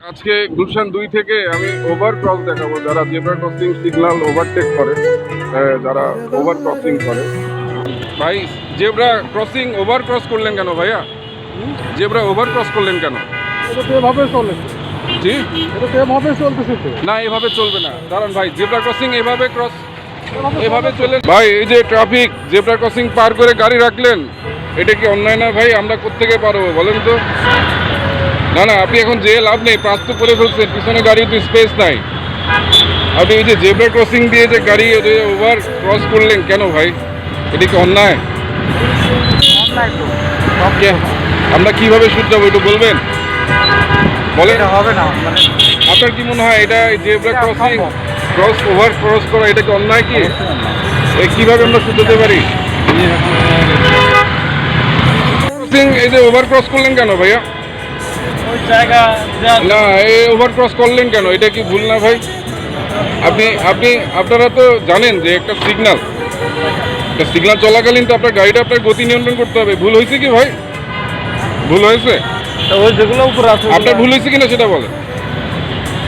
আজকে গুলশান দুই থেকে আমি ওভার ক্রস দেখাবো। যারা জেব্রা ক্রসিং সিগন্যাল ওভারটেক করে যারা ওভার ক্রসিং করে। ভাই জেব্রা ক্রসিং ওভার ক্রস করলেন কেন ভাইয়া? জেব্রা ওভার ক্রস করলেন কেন? এভাবে চলে। জি? এভাবে চলতেছে না এভাবে চলবে না। কারণ ভাই জেব্রা ক্রসিং এভাবে ক্রস এভাবে চলে ভাই এই যে ট্রাফিক জেব্রা ক্রসিং পার করে গাড়ি রাখলেন এটা কি অন্যায় না ভাই? আমরা কোত্থেকে পারব বলেন তো। না না আপনি এখন যে লাভ নেই পাস তো করে ফেলছেন পিছনে গাড়ি তো স্পেস নাই। আপনি ওই যে জেব্রা ক্রসিং দিয়ে যে গাড়ি ওভার ক্রস করলেন কেন ভাই? এটা কি অন্যায়? আমরা কীভাবে শুধরাবো একটু বলবেন? বলেন। হবে না মানে আপনার কি মনে হয় এটা zebra crossing cross over cross করা এটা কি অন্যায় কি? কীভাবে আমরা শুধরাতে পারি? এই যে ওভার ক্রস করলেন কেন ভাইয়া? জায়গা না এই ওভার ক্রস করলেন কেন? এটা কি ভুল না ভাই? আপনি আপনি আপনারা তো জানেন যে একটা সিগনাল একটা সিগনাল চলাকালীন তো আপনার গাড়িটা আপনার গতি নিয়ন্ত্রণ করতে হবে। ভুল হয়েছে কি ভাই? ভুল হয়েছে? ওই যেগুলো উপরে আছে। আপনার ভুল হয়েছে কিনা সেটা বলেন।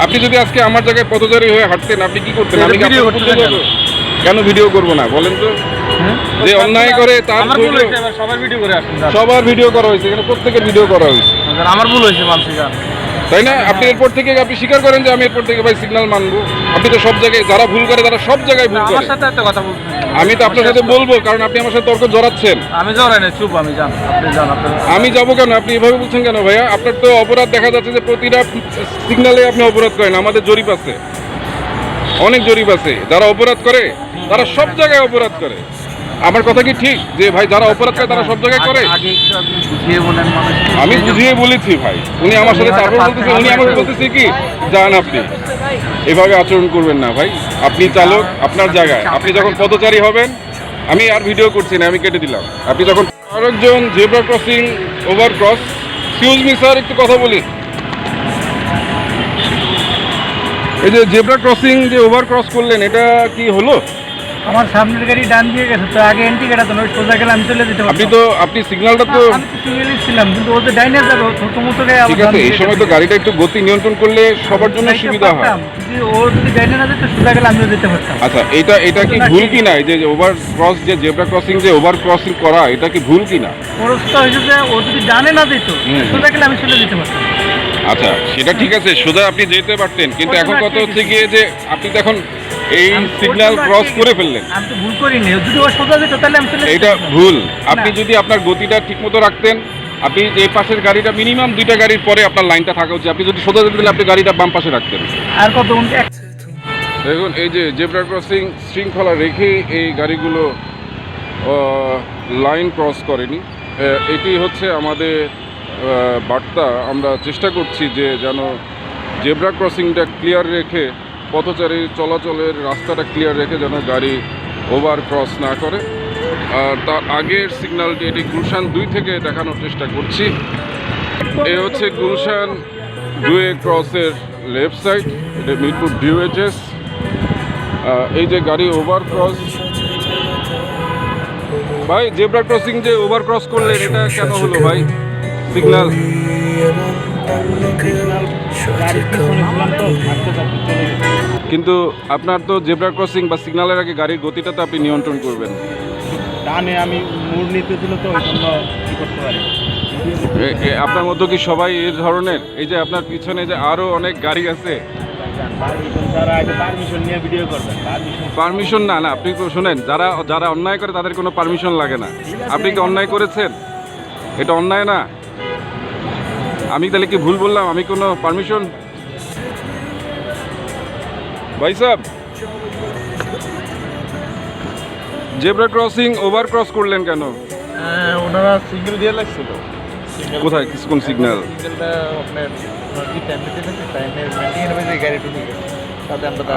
আপনি যদি আজকে আমার জায়গায় পথচারী হয়ে হাঁটতেন আপনি কি করতেন? আমি? কেন ভিডিও করব না? বলেন তো। যে অন্যায় করে তার সবার ভিডিও করা হয়েছে এখানে প্রত্যেকের ভিডিও করা হয়েছে। আমার ভুল হয়েছে মানসি যান তাই না? আপনি এরপর থেকে আপনি স্বীকার করেন যে আমি এরপর থেকে ভাই সিগন্যাল মানবো। আপনি তো সব জায়গায় যারা ভুল করে তারা সব জায়গায় ভুল করে। আমার সাথে একটা কথা বলছেন আমি তো আপনার সাথে বলব কারণ আপনি আমার সাথে তর্ক জড়াচ্ছেন। আমি যাওয়ার না চুপ আমি যান আপনি যান আপনার আমি যাব কেন? আপনি এভাবে বলছেন কেন ভাইয়া? আপনার তো অপরাধ দেখা যাচ্ছে যে প্রতিটা সিগন্যালে আপনি অপরাধ করেন আমাদের জরিপ আছে। অনেক জরিপ আছে। যারা অপরাধ করে তারা সব জায়গায় অপরাধ করে। আমার কথা কি ঠিক? যে ভাই যারা অপরাধ করে তারা সব জায়গায় করে? আমি বুঝিয়ে বলেছি ভাই। উনি আমার সাথে তারপর বলতেছে উনি আমাকে বলতেছে কি যান আপনি এভাবে আচরণ করবেন না ভাই। আপনি চালক আপনার জায়গায়। আপনি যখন পদচারী হবেন আমি আর ভিডিও করছি না আমি কেটে দিলাম। আপনি যখন আরেকজন zebra crossing over cross excuse me sir একটু কথা বলি। এই যে জেব্রা ক্রসিং যে ওভার ক্রস করলেন এটা কি হলো? আমার সামনের গাড়ি ডান দিয়ে গেছে তো আগে এন্টি গাড়ি না সোজা গেলে আমি চলে যেতে আপনি তো আপনি সিগন্যালটা তো আমি তো ছিলাম কিন্তু ও যে ডাইনে যাবে ছোট মতো গায়ে ঠিক আছে এই সময় তো গাড়িটা একটু গতি নিয়ন্ত্রণ করলে সবার জন্য সুবিধা হয়। ও যদি ডাইনে না যেত সোজা গেলে আমিও যেতে পারতাম। আচ্ছা এটা এটা কি ভুল কি না যে ওভার ক্রস যে জেব্রা ক্রসিং যে ওভার ক্রসিং করা এটা কি ভুল কি না খরচটা হয়েছে যে ও যদি ডানে না যেত। সোজা গেলে আমি চলে যেতে পারতাম। আচ্ছা সেটা ঠিক আছে সোজা আপনি যেতে পারতেন কিন্তু এখন কথা হচ্ছে গিয়ে যে আপনি তো এখন এই সিগন্যাল ক্রস করে ফেললেন। আমি তো ভুল করিনি। যদি ও সোজা যেত তাহলে আমি চলে এটা ভুল। আপনি যদি আপনার গতিটা ঠিকমতো রাখতেন আপনি এই পাশের গাড়িটা মিনিমাম দুইটা গাড়ির পরে আপনার লাইনটা থাকা উচিত। আপনি যদি সোজা যেতে দিলে আপনি গাড়িটা বাম পাশে রাখতেন। আর কত দেখুন এই যে জেব্রা ক্রসিং শৃঙ্খলা রেখে এই গাড়িগুলো লাইন ক্রস করেনি। এটি হচ্ছে আমাদের বার্তা। আমরা চেষ্টা করছি যে যেন জেব্রা ক্রসিংটা ক্লিয়ার রেখে পথচারী চলাচলের রাস্তাটা ক্লিয়ার রেখে যেন গাড়ি ওভার ক্রস না করে। আর তার আগের সিগন্যালটি এটি গুলশান দুই থেকে দেখানোর চেষ্টা করছি। এ হচ্ছে গুলশান দুয়ে ক্রসের লেফট সাইড এটা মিরপুর ডিউএচএস এই যে গাড়ি ওভার ক্রস ভাই জেব্রা ক্রসিং যে ওভার ক্রস করলেন, এটা কেন হলো ভাই? সিগন্যাল কিন্তু আপনার তো জেব্রা ক্রসিং বা সিগনালের আগে গাড়ির গতিটা তো আপনি নিয়ন্ত্রণ করবেন। আমি মুড় নিতে ছিল তো ওই জন্য কি করতে পারি। এ- এ- আপনার মতো কি সবাই এই ধরনের? এই যে আপনার পিছনে যে আরও অনেক গাড়ি আছে। পারমিশন না না আপনি তো শোনেন যারা যারা অন্যায় করে তাদের কোনো পারমিশন লাগে না। আপনি কি অন্যায় করেছেন? এটা অন্যায় না। আমি তাহলে কি ভুল বললাম? আমি কোনো পারমিশন ভাই সাহেব জেব্রা ক্রসিং ওভার ক্রস করলেন কেন? হ্যাঁ, ওনারা সিঙ্গেল দিয়ে লাগছিল। কোথায়? কোন সিগন্যাল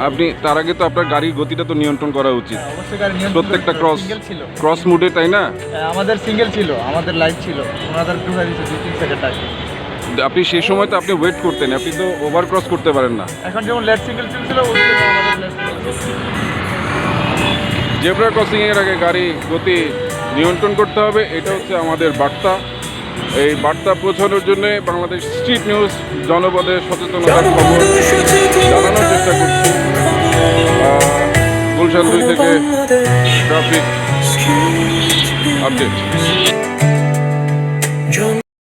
আপনি তার আগে তো আপনার গাড়ির গতিটা তো নিয়ন্ত্রণ করা উচিত। হ্যাঁ, প্রত্যেকটা ক্রস ছিল। ক্রস মুডে তাই না? হ্যাঁ, আমাদের সিঙ্গেল ছিল আমাদের লাইট ছিল। ওনাদের ঢুকে দুই তিন সেকেন্ড আগে। আপনি সেই সময় তো আপনি ওয়েট করতেন আপনি তো ওভার ক্রস করতে পারেন না। এখন যেমন লেট সিঙ্গেল ছিল জেব্রা ক্রসিংয়ের আগে গাড়ি গতি নিয়ন্ত্রণ করতে হবে এটা হচ্ছে আমাদের বার্তা। এই বার্তা পৌঁছানোর জন্য বাংলাদেশ স্ট্রিট নিউজ জনপদের সচেতনতার খবর জানানোর চেষ্টা করছি। গুলশান দুই থেকে ট্রাফিক আপডেট